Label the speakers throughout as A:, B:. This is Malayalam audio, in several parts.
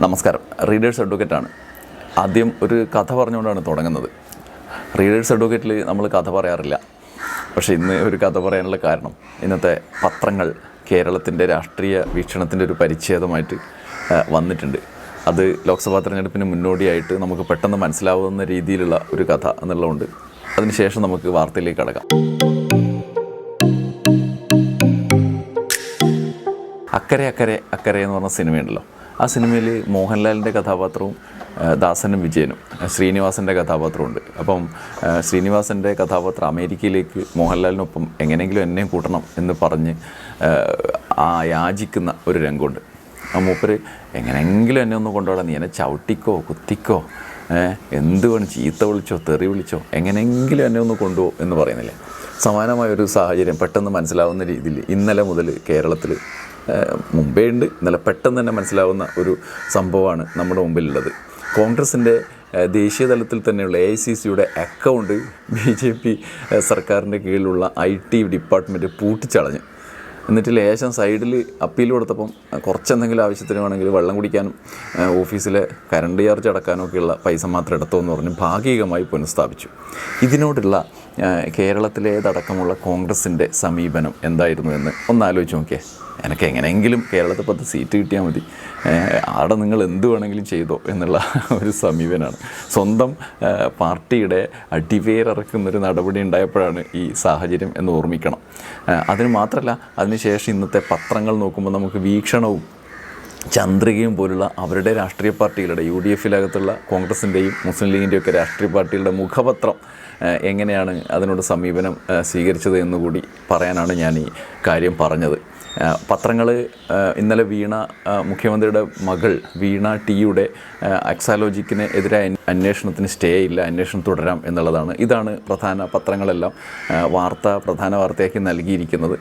A: നമസ്കാരം. റീഡേഴ്സ് അഡ്വക്കേറ്റാണ് ആദ്യം ഒരു കഥ പറഞ്ഞുകൊണ്ടാണ് തുടങ്ങുന്നത്. റീഡേഴ്സ് അഡ്വക്കേറ്റിൽ നമ്മൾ കഥ പറയാറില്ല. പക്ഷേ ഇന്ന് ഒരു കഥ പറയാനുള്ള കാരണം ഇന്നത്തെ പത്രങ്ങൾ കേരളത്തിന്റെ രാഷ്ട്രീയ വീക്ഷണത്തിന്റെ ഒരു പരിച്ഛേദമായിട്ട് വന്നിട്ടുണ്ട്. അത് ലോക്സഭാ തെരഞ്ഞെടുപ്പിന് മുന്നോടിയായിട്ട് നമുക്ക് പെട്ടെന്ന് മനസ്സിലാവുന്ന രീതിയിലുള്ള ഒരു കഥ എന്നുള്ളതുകൊണ്ട് അതിനുശേഷം നമുക്ക് വാർത്തയിലേക്ക് കടക്കാം. അക്കരെ അക്കരെ അക്കരെ എന്ന് പറഞ്ഞ സിനിമയുണ്ടല്ലോ. ആ സിനിമയിൽ മോഹൻലാലിന്റെ കഥാപാത്രവും ദാസനും വിജയനും ശ്രീനിവാസന്റെ കഥാപാത്രമുണ്ട് അപ്പം ശ്രീനിവാസന്റെ കഥാപാത്രം അമേരിക്കയിലേക്ക് മോഹൻലാലിനൊപ്പം എങ്ങനെയെങ്കിലും എന്നെ കൂട്ടണം എന്ന് പറഞ്ഞ് ആ, യാചിക്കുന്ന ഒരു രംഗമുണ്ട്. ആ മൂപ്പര് എങ്ങനെയെങ്കിലും എന്നെ ഒന്ന് കൊണ്ടുപോകണം. നീ എന്നെ ചവിട്ടിക്കോ കുത്തിക്കോ എന്ത് വേണം ചീത്ത വിളിച്ചോ തെറി വിളിച്ചോ എങ്ങനെയെങ്കിലും എന്നെ ഒന്ന് കൊണ്ടുപോകും എന്ന് പറയുന്നില്ലേ? സമാനമായ ഒരു സാഹചര്യം പെട്ടെന്ന് മനസ്സിലാവുന്ന രീതിയിൽ ഇന്നലെ മുതൽ കേരളത്തിൽ മുമ്പേ ഉണ്ട് നല്ല പെട്ടെന്ന് തന്നെ മനസ്സിലാവുന്ന ഒരു സംഭവമാണ് നമ്മുടെ മുമ്പിലുള്ളത്. കോൺഗ്രസിന്റെ ദേശീയ തലത്തിൽ തന്നെയുള്ള എ ഐ സി സിയുടെ അക്കൗണ്ട് ബി ജെ പി സർക്കാരിന്റെ കീഴിലുള്ള ഐ ടി ഡിപ്പാർട്ട്മെന്റ് പൂട്ടിച്ചളഞ്ഞു. എന്നിട്ട് ലേശം സൈഡിൽ അപ്പീൽ കൊടുത്തപ്പം കുറച്ചെന്തെങ്കിലും ആവശ്യത്തിന് വേണമെങ്കിൽ വെള്ളം കുടിക്കാനും ഓഫീസിലെ കറണ്ട് ചാർജ് അടക്കാനും ഒക്കെയുള്ള പൈസ മാത്രം എടുത്തോ എന്ന് പറഞ്ഞ് ഭാഗികമായി പുനഃസ്ഥാപിച്ചു. ഇതിനോടുള്ള കേരളത്തിലേതടക്കമുള്ള കോൺഗ്രസിന്റെ സമീപനം എന്തായിരുന്നു എന്ന് ഒന്ന് ആലോചിച്ച് നോക്കിയേ. എനിക്ക് എങ്ങനെയെങ്കിലും കേരളത്തിൽ പത്ത് സീറ്റ് കിട്ടിയാൽ മതി. അവിടെ നിങ്ങൾ എന്ത് വേണമെങ്കിലും ചെയ്തോ എന്നുള്ള ഒരു സമീപനമാണ് സ്വന്തം പാർട്ടിയുടെ അടിവേരിറക്കുന്നൊരു നടപടി ഉണ്ടായപ്പോഴാണ് ഈ സാഹചര്യം എന്ന് ഓർമ്മിക്കണം. അതിന് മാത്രമല്ല അതിനുശേഷം ഇന്നത്തെ പത്രങ്ങൾ നോക്കുമ്പോൾ നമുക്ക് വീക്ഷണവും ചന്ദ്രികയും പോലുള്ള അവരുടെ രാഷ്ട്രീയ പാർട്ടികളുടെ യു ഡി എഫിലകത്തുള്ള കോൺഗ്രസിന്റെയും മുസ്ലിം ലീഗിന്റെയും ഒക്കെ രാഷ്ട്രീയ പാർട്ടികളുടെ മുഖപത്രം എങ്ങനെയാണ് അതിനോട് സമീപനം സ്വീകരിച്ചത് എന്നുകൂടി പറയാനാണ് ഞാൻ ഈ കാര്യം പറഞ്ഞത്. പത്രങ്ങൾ ഇന്നലെ വീണ മുഖ്യമന്ത്രിയുടെ മകൾ വീണ ടിയുടെ അക്സാലോജിക്കിന് എതിരായ അന്വേഷണത്തിന് സ്റ്റേ ഇല്ല അന്വേഷണം തുടരാം എന്നുള്ളതാണ്. ഇതാണ് പ്രധാന പത്രങ്ങളെല്ലാം വാർത്ത പ്രധാന വാർത്തയാക്കി നൽകിയിരിക്കുന്നത്.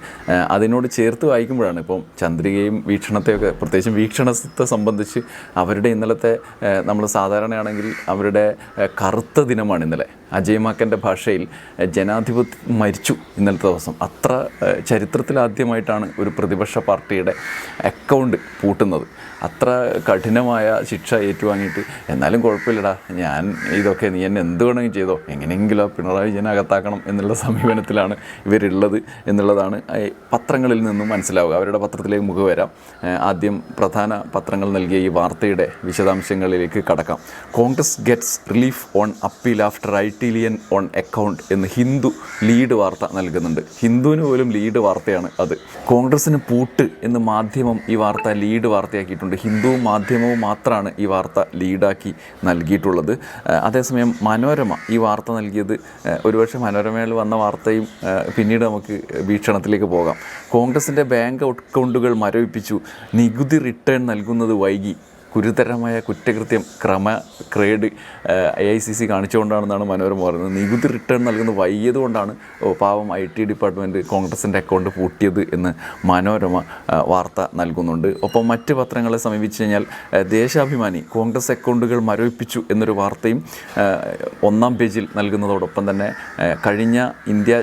A: അതിനോട് ചേർത്ത് വായിക്കുമ്പോഴാണ് ഇപ്പം ചന്ദ്രികയും വീക്ഷണത്തെയൊക്കെ പ്രത്യേകിച്ചും വീക്ഷണത്തെ സംബന്ധിച്ച് അവരുടെ ഇന്നലത്തെ നമ്മൾ സാധാരണയാണെങ്കിൽ അവരുടെ കറുത്ത ദിനമാണ് ഇന്നലെ. അജയ് മാക്കന്റെ ഭാഷയിൽ ജനാധിപത്യ മരിച്ചു ഇന്നലത്തെ ദിവസം. അത്ര ചരിത്രത്തിലാദ്യമായിട്ടാണ് ഒരു പ്രതിപക്ഷ പാർട്ടിയുടെ അക്കൗണ്ട് പൂട്ടുന്നത്. അത്ര കഠിനമായ ശിക്ഷ ഏറ്റുവാങ്ങിയിട്ട് എന്നാലും കുഴപ്പമില്ലടാ. ഞാൻ ഇതൊക്കെ നീ എന്നെ എന്ത് വേണമെങ്കിലും ചെയ്തോ. എങ്ങനെയെങ്കിലും പിണറായി വിജയനെ അകത്താക്കണം എന്നുള്ള സമീപനത്തിലാണ് ഇവരുള്ളത് എന്നുള്ളതാണ് പത്രങ്ങളിൽ നിന്നും മനസ്സിലാവുക. അവരുടെ പത്രത്തിലേക്ക് മുഖവരാം വരാം. ആദ്യം പ്രധാന പത്രങ്ങൾ നൽകിയ ഈ വാർത്തയുടെ വിശദാംശങ്ങളിലേക്ക് കടക്കാം. Congress gets relief on appeal after I T lien on account എന്ന് ഹിന്ദു ലീഡ് വാർത്ത നൽകുന്നുണ്ട്. ഹിന്ദുവിന് പോലും ലീഡ് വാർത്തയാണ് അത്. കോൺഗ്രസിന് പൂട്ട് എന്ന് മാധ്യമം ഈ വാർത്ത ലീഡ് വാർത്തയാക്കിയിട്ടുണ്ട്. ഹിന്ദുവും മാധ്യമവും മാത്രമാണ് ഈ വാർത്ത ലീഡാക്കി നൽകിയിട്ടുള്ളത്. അതേസമയം മനോരമ ഈ വാർത്ത നൽകിയത് ഒരുപക്ഷെ മനോരമയിൽ വന്ന വാർത്തയും പിന്നീട് നമുക്ക് വീക്ഷണത്തിലേക്ക് പോകാം. കോൺഗ്രസിന്റെ ബാങ്ക് അക്കൗണ്ടുകൾ മരവിപ്പിച്ചു. നികുതി റിട്ടേൺ നൽകുന്നത് വൈകി. ഗുരുതരമായ കുറ്റകൃത്യം ക്രമ ക്രേഡ് ഐ ഐ സി സി കാണിച്ചുകൊണ്ടാണെന്നാണ് മനോരമ പറയുന്നത്. നികുതി റിട്ടേൺ നൽകുന്നത് വൈകിയതുകൊണ്ടാണ് പാവം ഐ ടി ഡിപ്പാർട്ട്മെന്റ് കോൺഗ്രസിന്റെ അക്കൗണ്ട് പൂട്ടിയത് എന്ന് മനോരമ വാർത്ത നൽകുന്നുണ്ട്. ഒപ്പം മറ്റ് പത്രങ്ങളെ സമീപിച്ചു കഴിഞ്ഞാൽ ദേശാഭിമാനി കോൺഗ്രസ് അക്കൗണ്ടുകൾ മരവിപ്പിച്ചു എന്നൊരു വാർത്തയും ഒന്നാം പേജിൽ നൽകുന്നതോടൊപ്പം തന്നെ കഴിഞ്ഞ ഇന്ത്യ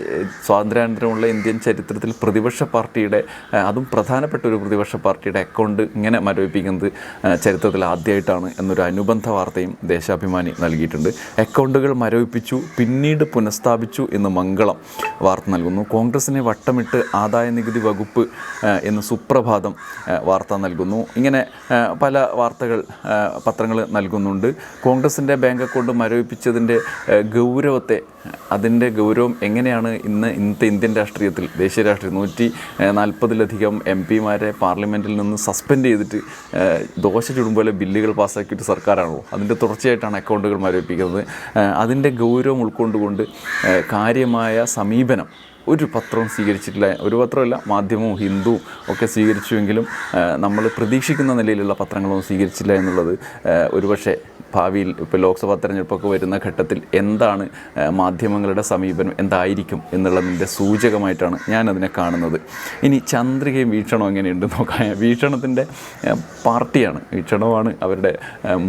A: സ്വാതന്ത്ര്യാനന്തരമുള്ള ഇന്ത്യൻ ചരിത്രത്തിൽ പ്രതിപക്ഷ പാർട്ടിയുടെ അതും പ്രധാനപ്പെട്ട ഒരു പ്രതിപക്ഷ പാർട്ടിയുടെ അക്കൗണ്ട് ഇങ്ങനെ മരവിപ്പിക്കുന്നത് ആ, ചരിത്രത്തിൽ ആദ്യമായിട്ടാണ് എന്നൊരു അനുബന്ധ വാർത്തയും ദേശാഭിമാനി നൽകിയിട്ടുണ്ട്. അക്കൗണ്ടുകൾ മരവിപ്പിച്ചു പിന്നീട് പുനഃസ്ഥാപിച്ചു എന്ന് മംഗളം വാർത്ത നൽകുന്നു. കോൺഗ്രസിനെ വട്ടമിട്ട് ആദായ നികുതി വകുപ്പ് എന്ന് സുപ്രഭാതം വാർത്ത നൽകുന്നു. ഇങ്ങനെ പല വാർത്തകൾ പത്രങ്ങൾ നൽകുന്നുണ്ട്. കോൺഗ്രസിന്റെ ബാങ്ക് അക്കൗണ്ട് മരവിപ്പിച്ചതിന്റെ ഗൗരവത്തെ അതിന്റെ ഗൗരവം എങ്ങനെയാണ് ഇന്ന് ഇന്നത്തെ ഇന്ത്യൻ രാഷ്ട്രീയത്തിൽ ദേശീയ രാഷ്ട്രീയം നൂറ്റി നാൽപ്പതിലധികം എം പിമാരെ പാർലമെന്റിൽ നിന്ന് സസ്പെൻഡ് ചെയ്തിട്ട് ദോശ ചുടുമ്പോലെ ബില്ലുകൾ പാസ്സാക്കിയിട്ട് സർക്കാരാണല്ലോ. അതിന്റെ തുടർച്ചയായിട്ടാണ് അക്കൗണ്ടുകൾ മരവിപ്പിക്കുന്നത്. അതിന്റെ ഗൗരവം ഉൾക്കൊണ്ടുകൊണ്ട് കാര്യമായ സമീപനം ഒരു പത്രവും സ്വീകരിച്ചിട്ടില്ല. ഒരു പത്രമല്ല മാധ്യമവും ഹിന്ദു ഒക്കെ സ്വീകരിച്ചുവെങ്കിലും നമ്മൾ പ്രതീക്ഷിക്കുന്ന നിലയിലുള്ള പത്രങ്ങളൊന്നും സ്വീകരിച്ചില്ല എന്നുള്ളത് ഒരുപക്ഷെ ഭാവിയിൽ ഇപ്പോൾ ലോക്സഭാ തെരഞ്ഞെടുപ്പൊക്കെ വരുന്ന ഘട്ടത്തിൽ എന്താണ് മാധ്യമങ്ങളുടെ സമീപനം എന്തായിരിക്കും എന്നുള്ളതിന്റെ സൂചകമായിട്ടാണ് ഞാനതിനെ കാണുന്നത്. ഇനി ചന്ദ്രികയും വീക്ഷണവും എങ്ങനെയുണ്ട് നോക്കാം വീക്ഷണത്തിന്റെ പാർട്ടിയാണ് വീക്ഷണമാണ് അവരുടെ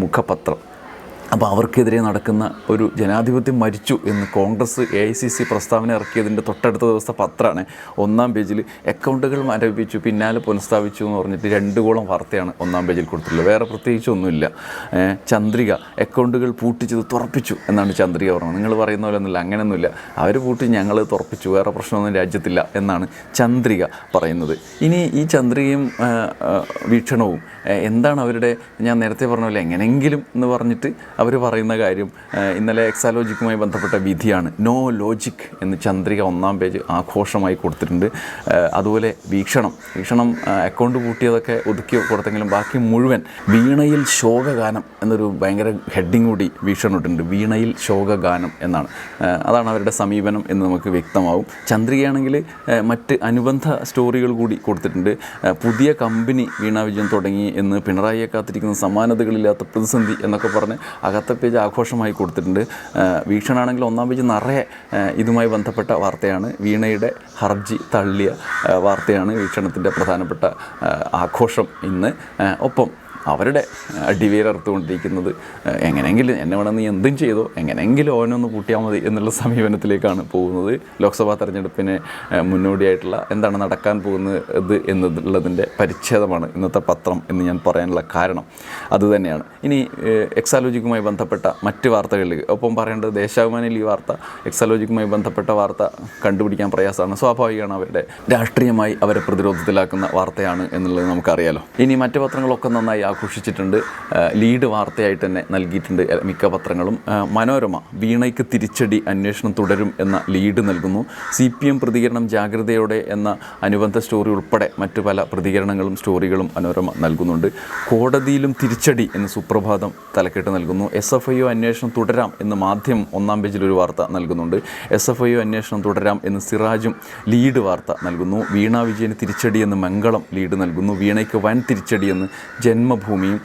A: മുഖപത്രം. അപ്പോൾ അവർക്കെതിരെ നടക്കുന്ന ഒരു ജനാധിപത്യം മരിച്ചു എന്ന് Congress A I C C പ്രസ്താവന ഇറക്കിയതിന്റെ തൊട്ടടുത്ത ദിവസത്തെ പത്രമാണ്. ഒന്നാം പേജിൽ അക്കൗണ്ടുകൾ ആരംഭിച്ചു പിന്നാലെ പുനഃസ്ഥാപിച്ചു എന്ന് പറഞ്ഞിട്ട് രണ്ട് കോളം വാർത്തയാണ് ഒന്നാം പേജിൽ കൊടുത്തിട്ടുള്ളത്. വേറെ പ്രത്യേകിച്ച് ഒന്നുമില്ല. ചന്ദ്രിക അക്കൗണ്ടുകൾ പൂട്ടിച്ചത് തുറപ്പിച്ചു എന്നാണ് ചന്ദ്രിക പറഞ്ഞത്. നിങ്ങൾ പറയുന്ന പോലെ ഒന്നുമില്ല അങ്ങനെയൊന്നുമില്ല. അവർ പൂട്ടി ഞങ്ങൾ തുറപ്പിച്ചു വേറെ പ്രശ്നമൊന്നും രാജ്യത്തില്ല എന്നാണ് ചന്ദ്രിക പറയുന്നത്. ഇനി ഈ ചന്ദ്രികയും വീക്ഷണവും എന്താണ് അവരുടെ ഞാൻ നേരത്തെ പറഞ്ഞ പോലെ എങ്ങനെങ്കിലും എന്ന് പറഞ്ഞിട്ട് അവർ പറയുന്ന കാര്യം ഇന്നലെ എക്സാലോജിക്കുമായി ബന്ധപ്പെട്ട വിധിയാണ്. നോ ലോജിക് എന്ന് ചന്ദ്രിക ഒന്നാം പേജ് ആഘോഷമായി കൊടുത്തിട്ടുണ്ട്. അതുപോലെ വീക്ഷണം. വീക്ഷണം അക്കൗണ്ട് കൂട്ടിയതൊക്കെ ഒതുക്കി കൊടുത്തെങ്കിലും ബാക്കി മുഴുവൻ വീണയിൽ ശോകഗാനം എന്നൊരു ഭയങ്കര ഹെഡിങ് കൂടി വീക്ഷണം ഇട്ടിട്ടുണ്ട്. വീണയിൽ ശോകഗാനം എന്നാണ്. അതാണ് അവരുടെ സമീപനം എന്ന് നമുക്ക് വ്യക്തമാവും. ചന്ദ്രികയാണെങ്കിൽ മറ്റ് അനുബന്ധ സ്റ്റോറികൾ കൂടി കൊടുത്തിട്ടുണ്ട്. പുതിയ കമ്പനി വീണ വിജയം തുടങ്ങി എന്ന് പിണറായിയെ കാത്തിരിക്കുന്ന സമാനതകളില്ലാത്ത പ്രതിസന്ധി എന്നൊക്കെ പറഞ്ഞ് അകത്തെ പേജ് ആഘോഷമായി കൊടുത്തിട്ടുണ്ട്. വീക്ഷണാണെങ്കിൽ ഒന്നാം പേജ് നിറയെ ഇതുമായി ബന്ധപ്പെട്ട വാർത്തയാണ്. വീണയുടെ ഹർജി തള്ളിയ വാർത്തയാണ് വീക്ഷണത്തിന്റെ പ്രധാനപ്പെട്ട ആഘോഷം ഇന്ന്. ഒപ്പം അവരുടെ അടിവേരർത്തുകൊണ്ടിരിക്കുന്നത് എങ്ങനെയെങ്കിലും എന്നെ വേണം നീ എന്തും ചെയ്തോ എങ്ങനെയെങ്കിലും ഓനൊന്ന് കൂട്ടിയാൽ മതി എന്നുള്ള സമീപനത്തിലേക്കാണ് പോകുന്നത്. ലോക്സഭാ തെരഞ്ഞെടുപ്പിന് മുന്നോടിയായിട്ടുള്ള എന്താണ് നടക്കാൻ പോകുന്നത് എന്നുള്ളതിന്റെ പരിച്ഛേദമാണ് ഇന്നത്തെ പത്രം എന്ന് ഞാൻ പറയാനുള്ള കാരണം അതുതന്നെയാണ്. ഇനി എക്സാലോജിക്കുമായി ബന്ധപ്പെട്ട മറ്റ് വാർത്തകളിൽ ഒപ്പം പറയേണ്ടത് ദേശാഭിമാനിയിൽ ഈ വാർത്ത എക്സാലോജിക്കുമായി ബന്ധപ്പെട്ട വാർത്ത കണ്ടുപിടിക്കാൻ പ്രയാസമാണ്. സ്വാഭാവികമാണ് അവരുടെ രാഷ്ട്രീയമായി അവരെ പ്രതിരോധത്തിലാക്കുന്ന വാർത്തയാണ് എന്നുള്ളത് നമുക്കറിയാലോ. ഇനി മറ്റ് പത്രങ്ങളൊക്കെ നന്നായി ആഘോഷിച്ചിട്ടുണ്ട്. ലീഡ് വാർത്തയായിട്ട് തന്നെ നൽകിയിട്ടുണ്ട് മിക്ക പത്രങ്ങളും. മനോരമ വീണയ്ക്ക് തിരിച്ചടി അന്വേഷണം തുടരും എന്ന ലീഡ് നൽകുന്നു. സി പി എം പ്രതികരണം ജാഗ്രതയോടെ എന്ന അനുബന്ധ സ്റ്റോറി ഉൾപ്പെടെ മറ്റു പല പ്രതികരണങ്ങളും സ്റ്റോറികളും മനോരമ നൽകുന്നുണ്ട്. കോടതിയിലും തിരിച്ചടി എന്ന് സുപ്രഭാതം തലക്കെട്ട് നൽകുന്നു. എസ് എഫ് ഐ ഒ അന്വേഷണം തുടരാം എന്ന് മാധ്യമം ഒന്നാം പേജിൽ ഒരു വാർത്ത നൽകുന്നുണ്ട്. എസ് എഫ് ഐ ഒ അന്വേഷണം തുടരാം എന്ന് സിറാജും ലീഡ് വാർത്ത നൽകുന്നു. വീണ വിജയന് തിരിച്ചടി എന്ന് മംഗളം ലീഡ് നൽകുന്നു. വീണയ്ക്ക് വൻ തിരിച്ചടി എന്ന് ജന്മഭൂമിയും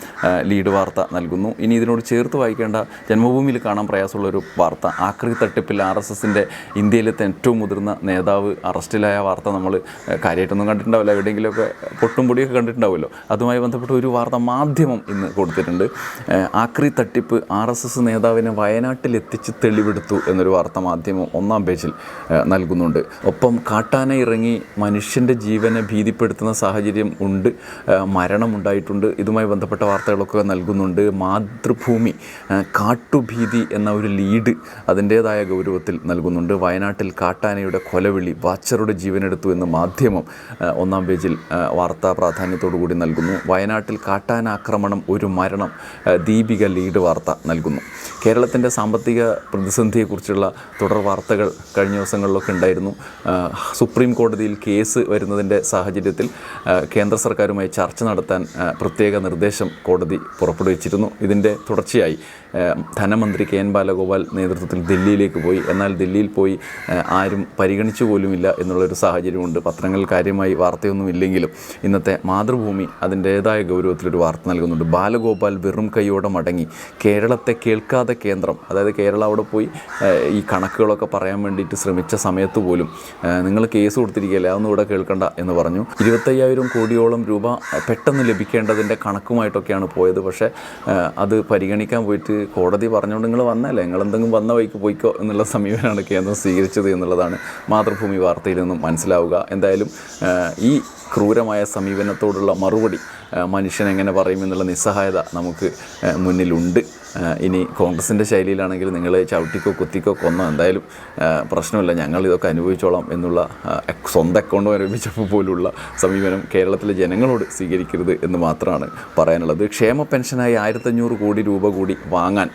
A: ലീഡ് വാർത്ത നൽകുന്നു. ഇനി ഇതിനോട് ചേർത്ത് വായിക്കേണ്ട ജന്മഭൂമിയിൽ കാണാൻ പ്രയാസമുള്ളൊരു വാർത്ത ആക്രി തട്ടിപ്പിൽ ആർ എസ് എസിന്റെ ഇന്ത്യയിലത്തെ ഏറ്റവും മുതിർന്ന നേതാവ് അറസ്റ്റിലായ വാർത്ത നമ്മൾ കാര്യമായിട്ടൊന്നും കണ്ടിട്ടുണ്ടാവില്ല. എവിടെയെങ്കിലുമൊക്കെ പൊട്ടും പൊടിയൊക്കെ കണ്ടിട്ടുണ്ടാവുമല്ലോ. അതുമായി ബന്ധപ്പെട്ട ഒരു വാർത്ത മാധ്യമം ഇന്ന് കൊടുത്തിട്ടുണ്ട്. ആക്രി തട്ടിപ്പ് ആർ എസ് എസ് നേതാവിനെ വയനാട്ടിലെത്തിച്ച് തെളിവെടുത്തു എന്നൊരു വാർത്ത മാധ്യമം ഒന്നാം പേജിൽ നൽകുന്നുണ്ട്. ഒപ്പം കാട്ടാന ഇറങ്ങി മനുഷ്യന്റെ ജീവനെ ഭീതിപ്പെടുത്തുന്ന സാഹചര്യം ഉണ്ട്. മരണമുണ്ടായിട്ടുണ്ട്. ഇതുമായി ബന്ധപ്പെട്ട വാർത്തകളൊക്കെ നൽകുന്നുണ്ട്. മാതൃഭൂമി കാട്ടുഭീതി എന്ന ഒരു ലീഡ് അതിന്റേതായ ഗൗരവത്തിൽ നൽകുന്നുണ്ട്. വയനാട്ടിൽ കാട്ടാനയുടെ കൊലവിളി വാച്ചറുടെ ജീവനെടുത്തു എന്ന് മാധ്യമം ഒന്നാം പേജിൽ വാർത്താ പ്രാധാന്യത്തോടു കൂടി നൽകുന്നു. വയനാട്ടിൽ കാട്ടാന ആക്രമണം ഒരു മരണം ദീപിക ലീഡ് വാർത്ത നൽകുന്നു. കേരളത്തിന്റെ സാമ്പത്തിക പ്രതിസന്ധിയെക്കുറിച്ചുള്ള തുടർ വാർത്തകൾ കഴിഞ്ഞ ദിവസങ്ങളിലൊക്കെ ഉണ്ടായിരുന്നു. സുപ്രീം കോടതിയിൽ കേസ് വരുന്നതിന്റെ സാഹചര്യത്തിൽ കേന്ദ്ര സർക്കാരുമായി ചർച്ച നടത്താൻ പ്രത്യേക നിർദ്ദേശം കോടതി പുറപ്പെടുവിച്ചിരുന്നു. ഇതിന്റെ തുടർച്ചയായി ധനമന്ത്രി കെ എൻ ബാലഗോപാൽ നേതൃത്വത്തിൽ ദില്ലിയിലേക്ക് പോയി. എന്നാൽ ദില്ലിയിൽ പോയി ആരും പരിഗണിച്ചു പോലുമില്ല എന്നുള്ളൊരു സാഹചര്യമുണ്ട്. പത്രങ്ങളിൽ കാര്യമായി വാർത്തയൊന്നുമില്ലെങ്കിലും ഇന്നത്തെ മാതൃഭൂമി അതിന്റേതായ ഗൗരവത്തിലൊരു വാർത്ത നൽകുന്നുണ്ട്. ബാലഗോപാൽ വെറും കൈയോടെ മടങ്ങി. കേരളത്തെ കേൾക്കാതെ കേന്ദ്രം. അതായത് കേരളം അവിടെ പോയി ഈ കണക്കുകളൊക്കെ പറയാൻ വേണ്ടിയിട്ട് ശ്രമിച്ച സമയത്ത് പോലും നിങ്ങൾ കേസ് കൊടുത്തിരിക്കുകയല്ലേ? അതൊന്നും ഇവിടെ കേൾക്കണ്ട എന്ന് പറഞ്ഞു. ഇരുപത്തയ്യായിരം കോടിയോളം രൂപ പെട്ടെന്ന് ലഭിക്കേണ്ടതിന്റെ കണക്കുമായിട്ടൊക്കെയാണ് പോയത്. പക്ഷേ അത് പരിഗണിക്കാൻ പോയിട്ട് കോടതി പറഞ്ഞുകൊണ്ട് നിങ്ങൾ വന്നല്ലേ? നിങ്ങൾ എന്തെങ്കിലും വന്ന വഴിക്ക് പോയിക്കോ എന്നുള്ള സമീപനമാണ് കേന്ദ്രം സ്വീകരിച്ചത് എന്നുള്ളതാണ് മാതൃഭൂമി വാർത്തയിൽ നിന്നും മനസ്സിലാവുക. എന്തായാലും ഈ ക്രൂരമായ സമീപനത്തോടുള്ള മറുപടി മനുഷ്യൻ എങ്ങനെ പറയുമെന്നുള്ള നിസ്സഹായത നമുക്ക് മുന്നിലുണ്ട്. ഇനി കോൺഗ്രസിന്റെ ശൈലിയിലാണെങ്കിൽ നിങ്ങൾ ചവിട്ടിക്കോ കുത്തിക്കോ കൊന്നോ എന്തായാലും പ്രശ്നമില്ല. ഞങ്ങൾ ഇതൊക്കെ അനുഭവിച്ചോളാം എന്നുള്ള സ്വന്തം അക്കൗണ്ട് ആരംഭിച്ചപ്പോൾ പോലുള്ള സമീപനം കേരളത്തിലെ ജനങ്ങളോട് സ്വീകരിക്കരുത് എന്ന് മാത്രമാണ് പറയാനുള്ളത്. ക്ഷേമ പെൻഷനായി ആയിരത്തഞ്ഞൂറ് കോടി രൂപ കൂടി വാങ്ങാൻ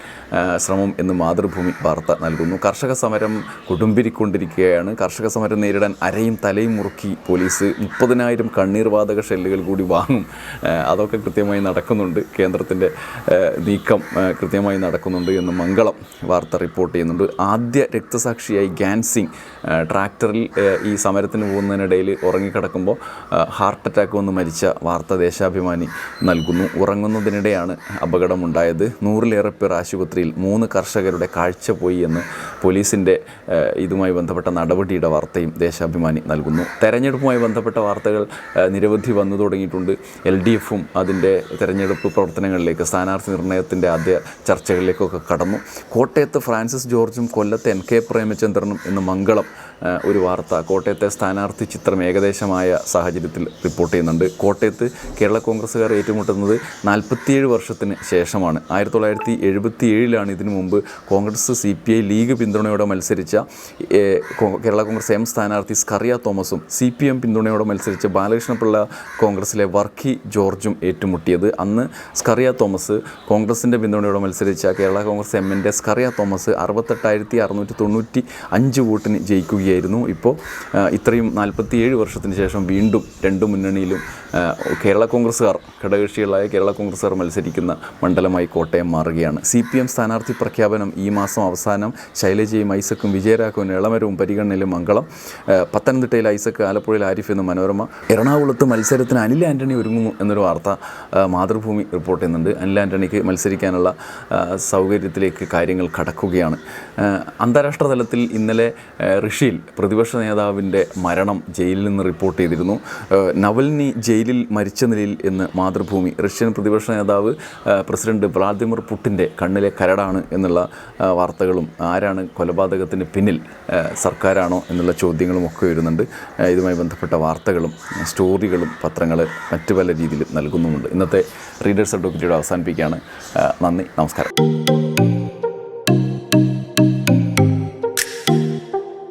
A: ശ്രമം എന്ന് മാതൃഭൂമി വാർത്ത നൽകുന്നു. കർഷക സമരം കൊടുമ്പിരിക്കൊണ്ടിരിക്കുകയാണ് കർഷക സമരം നേരിടാൻ അരയും തലയും മുറുക്കി പോലീസ് മുപ്പതിനായിരം കണ്ണീർ വാതക ഷെല്ലുകൾ കൂടി വാങ്ങും. അതൊക്കെ കൃത്യമായി നടക്കുന്നുണ്ട്. കേന്ദ്രത്തിന്റെ നീക്കം കൃത്യമായി നടക്കുന്നുണ്ട് എന്ന് മംഗളം വാർത്ത റിപ്പോർട്ട് ചെയ്യുന്നുണ്ട്. ആദ്യ രക്തസാക്ഷിയായി ഗ്യാൻ സിംഗ് ട്രാക്ടറിൽ ഈ സമരത്തിന് പോകുന്നതിനിടയിൽ ഉറങ്ങിക്കിടക്കുമ്പോൾ ഹാർട്ട് അറ്റാക്ക് വന്ന് മരിച്ച വാർത്ത ദേശാഭിമാനി നൽകുന്നു. ഉറങ്ങുന്നതിനിടെയാണ് അപകടമുണ്ടായത്. നൂറിലേറെ പേർ ആശുപത്രിയിൽ മൂന്ന് കർഷകരുടെ കാഴ്ച പോയി എന്ന് പോലീസിന്റെ ഇതുമായി ബന്ധപ്പെട്ട നടപടിയുടെ വാർത്തയും ദേശാഭിമാനി നൽകുന്നു. തെരഞ്ഞെടുപ്പുമായി ബന്ധപ്പെട്ട വാർത്തകൾ നിരവധി വന്നു തുടങ്ങിയിട്ടുണ്ട്. എൽ ഡി എഫും അതിന്റെ തെരഞ്ഞെടുപ്പ് പ്രവർത്തനങ്ങളിലേക്ക് സ്ഥാനാർത്ഥി നിർണയത്തിന്റെ ആദ്യ ചർച്ചകളിലേക്കൊക്കെ കടന്നു. കോട്ടയത്ത് ഫ്രാൻസിസ് ജോർജും കൊല്ലത്ത് എൻ കെ പ്രേമചന്ദ്രനും ഇന്ന് മംഗളം. ഒരു വാർത്ത. കോട്ടയത്തെ സ്ഥാനാർത്ഥി ചിത്രം ഏകദേശമായ സാഹചര്യത്തിൽ റിപ്പോർട്ട് ചെയ്യുന്നുണ്ട്. കോട്ടയത്ത് കേരള കോൺഗ്രസ്സുകാർ ഏറ്റുമുട്ടുന്നത് നാൽപ്പത്തിയേഴ് വർഷത്തിന് ശേഷമാണ്. ആയിരത്തി തൊള്ളായിരത്തി എഴുപത്തി ഏഴിലാണ് ഇതിനു മുമ്പ് Congress C P I league പിന്തുണയോടെ മത്സരിച്ച കേരള കോൺഗ്രസ് എം സ്ഥാനാർത്ഥി സ്കറിയ തോമസും സി പി എം പിന്തുണയോടെ മത്സരിച്ച ബാലകൃഷ്ണപിള്ള കോൺഗ്രസിലെ വർക്കി ജോർജും ഏറ്റുമുട്ടിയത്. അന്ന് സ്കറിയ തോമസ് കോൺഗ്രസിന്റെ പിന്തുണയോടെ മത്സരിച്ച കേരള കോൺഗ്രസ് എമ്മിന്റെ സ്കറിയ തോമസ് അറുപത്തെട്ടായിരത്തി അറുന്നൂറ്റി തൊണ്ണൂറ്റി അഞ്ച് വോട്ടിന് ജയിക്കുകയായിരുന്നു ഇപ്പോൾ. ഇത്രയും നാൽപ്പത്തിയേഴ് വർഷത്തിന് ശേഷം വീണ്ടും രണ്ട് മുന്നണിയിലും കേരള കോൺഗ്രസ്സുകാർ ഘടകകക്ഷികളായ കേരള കോൺഗ്രസ്സുകാർ മത്സരിക്കുന്ന മണ്ഡലമായി കോട്ടയം മാറുകയാണ്. സി പി എം സ്ഥാനാർത്ഥി പ്രഖ്യാപനം ഈ മാസം അവസാനം ശൈലജയും ഐസക്കും വിജയരാഘവനും ഇളമരവും പരിഗണനയിലും മംഗളം. പത്തനംതിട്ടയിൽ ഐസക്ക് ആലപ്പുഴയിൽ ആരിഫ് എന്ന മനോരമ. എറണാകുളത്ത് മത്സരത്തിന് അനിൽ ആന്റണി ഒരുങ്ങുന്നു എന്നൊരു വാർത്ത മാതൃഭൂമി റിപ്പോർട്ട് ചെയ്യുന്നുണ്ട്. അനിൽ ആന്റണിക്ക് മത്സരിക്കാനുള്ള സൗകര്യത്തിലേക്ക് കാര്യങ്ങൾ കടക്കുകയാണ്. അന്താരാഷ്ട്ര തലത്തിൽ ഇന്നലെ ഋഷിയിൽ പ്രതിപക്ഷ നേതാവിന്റെ മരണം ജയിലിൽ നിന്ന് റിപ്പോർട്ട് ചെയ്തിരുന്നു. നവൽനി നവൽനി ജയിലിൽ മരിച്ച നിലയിൽ എന്ന് മാതൃഭൂമി. റഷ്യൻ പ്രതിപക്ഷ നേതാവ് പ്രസിഡന്റ് വ്ളാദിമിർ പുട്ടിന്റെ കണ്ണിലെ കരടാണ് എന്നുള്ള വാർത്തകളും ആരാണ് കൊലപാതകത്തിന് പിന്നിൽ സർക്കാരാണോ എന്നുള്ള ചോദ്യങ്ങളും ഒക്കെ വരുന്നുണ്ട് ഇതുമായി ബന്ധപ്പെട്ട വാർത്തകളും സ്റ്റോറികളും പത്രങ്ങൾ മറ്റു പല രീതിയിലും നൽകുന്നുമുണ്ട്. ഇന്നത്തെ റീഡേഴ്സ് അഡ്വക്കറ്റിയുടെ അവസാനിപ്പിക്കുകയാണ്. നന്ദി നമസ്കാരം.